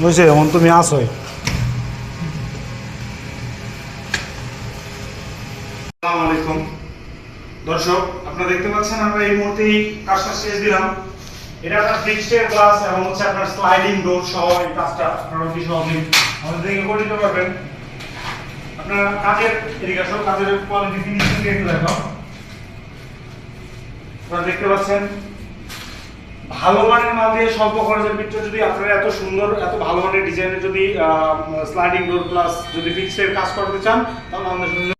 বুঝছে, এমন তুমি আস হয় দর্শক, আপনারা দেখতে পাচ্ছেন, আমরা এই মুহূর্তে কাজটা শেষ দিলাম। এটা আপনার ফিক্সড এবং হচ্ছে আপনার স্লাইডিং ডোর সহ এই কাজটা আপনারা আমাদের দেখে করে দিতে পারবেন। আপনার কাজের এদিকে আসো কাজের একটু দেখো আপনারা দেখতে পাচ্ছেন, ভালো মানের মাল দিয়ে স্বল্প খরচের ভিতরে যদি আপনারা এত সুন্দর, এত ভালো মানের ডিজাইনের যদি স্লাইডিং ডোর প্লাস যদি ফিক্সের কাজ করতে চান, তাহলে আমাদের